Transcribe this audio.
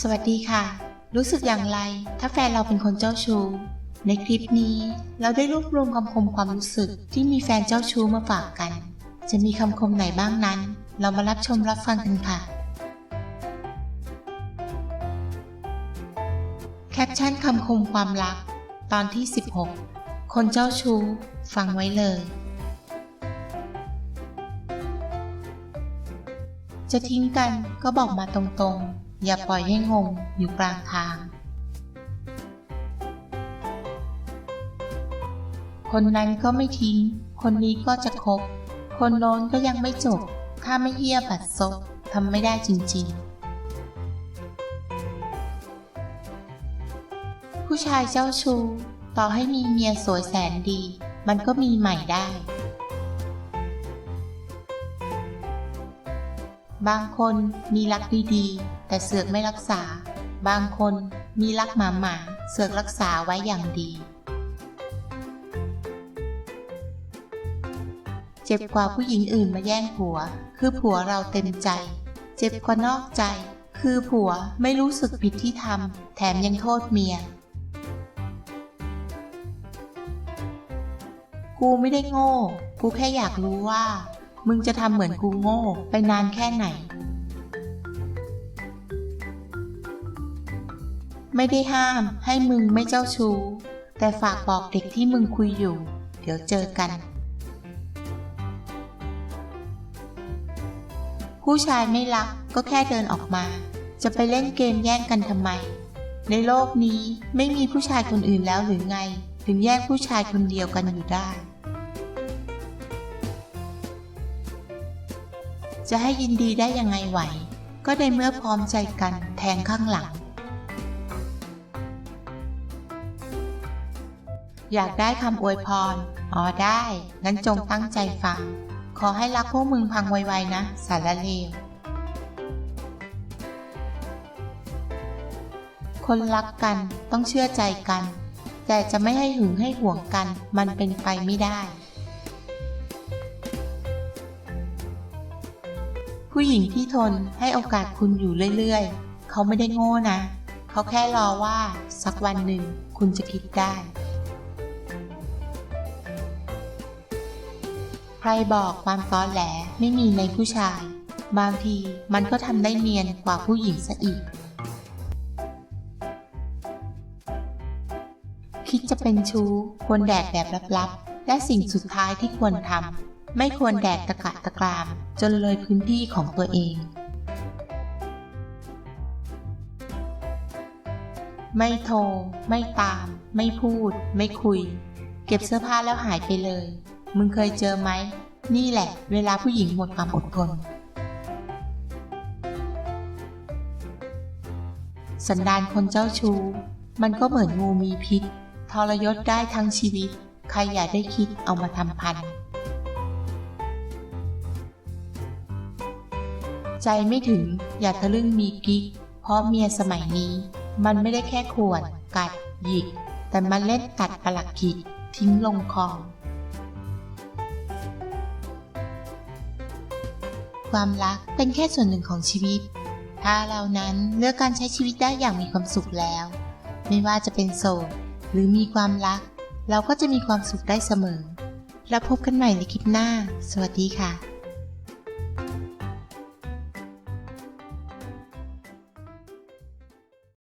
สวัสดีค่ะ รู้สึกอย่างไร ถ้าแฟนเราเป็นคนเจ้าชู้ ในคลิปนี้เราได้รวบรวมคำคมความรู้สึกที่มีแฟนเจ้าชู้มาฝากกัน จะมีคำคมไหนบ้างนั้น เรามารับชมรับฟังกันค่ะ แคปชั่นคำคมความรัก ตอนที่ 16 คนเจ้าชู้ ฟังไว้เลย จะทิ้งกันก็บอกมาตรงๆ อย่าปล่อยให้งงอยู่กลางทาง คนนั้นก็ไม่ทิ้ง คนนี้ก็จะคบ คนโน้นก็ยังไม่จบ ถ้าไม่เหี้ยบัดซบทำไม่ได้จริงๆ ผู้ชายเจ้าชู้ต่อให้มีเมียสวยแสนดี มันก็มีใหม่ได้ บางคนมีรักดีๆ แต่เสือกไม่รักษา บางคนมีรักหมาหมาๆเสือกรักษาไว้อย่างดี เจ็บกว่าผู้หญิงอื่นมาแย่งผัว คือผัวเราเต็มใจ เจ็บกว่านอกใจ คือผัวไม่รู้สึกผิดที่ทำแถมยังโทษเมีย กูไม่ได้โง่ กูแค่อยากรู้ว่า มึงจะทำเหมือนกูโง่ ไปนานแค่ไหน ไม่ได้ห้ามให้มึงไม่เจ้าชู้ แต่ฝากบอกเด็กที่มึงคุยอยู่ เดี๋ยวเจอกัน ผู้ชายไม่รักก็แค่เดินออกมา จะไปเล่นเกมแย่งกันทำไม ในโลกนี้ไม่มีผู้ชายคนอื่นแล้วหรือไง ถึงแย่งผู้ชายคนเดียวกันอยู่ได้ จะให้ยินดีได้ยังไงไหว ก็ในเมื่อพร้อมใจกันแทงข้างหลัง อยากได้คำอวยพร อ๋อได้ งั้นจงตั้งใจฟัง ขอให้รักพวกมึงพังไวๆนะ สารเลวคนรักกันต้องเชื่อใจกัน แต่จะไม่ให้หึงให้ห่วงกันมันเป็นไปไม่ได้ ผู้หญิงที่ทนให้โอกาสคุณอยู่เรื่อยๆ เขาไม่ได้โง่นะ เขาแค่รอว่าสักวันหนึ่งคุณจะคิดได้ ใครบอกความตอนแหลไม่มีในผู้ชาย บางทีมันก็ทำได้เนียนกว่าผู้หญิงซะอีก คิดจะเป็นชู้ควรแดกแบบลับๆ และสิ่งสุดท้ายที่ควรทำ ไม่ควรแดกตะกะตะกรามจนเลยพื้นที่ของตัวเอง ไม่โทร ไม่ตาม ไม่พูด ไม่คุย เก็บเสื้อผ้าแล้วหายไปเลย มึงเคยเจอไหม นี่แหละ เวลาผู้หญิงหมดความอดทน สันดานคนเจ้าชู้ มันก็เหมือนงูมีพิษทรยศได้ทั้งชีวิต ใครอย่าได้คิดเอามาทำพัน ใจไม่ถึงอย่าทะลึ่งมีกิ๊ก เพราะเมียสมัยนี้ มันไม่ได้แค่ขวนกัด หยิก แต่มันเล่นตัดปลักขิด ทิ้งลงคลอง ความรักเป็นแค่ส่วนหนึ่งของชีวิต ถ้าเรานั้นเลือกการใช้ชีวิตได้อย่างมีความสุขแล้ว ไม่ว่าจะเป็นโสดหรือมีความรัก เราก็จะมีความสุขได้เสมอ แล้วพบกันใหม่ในคลิปหน้า สวัสดีค่ะ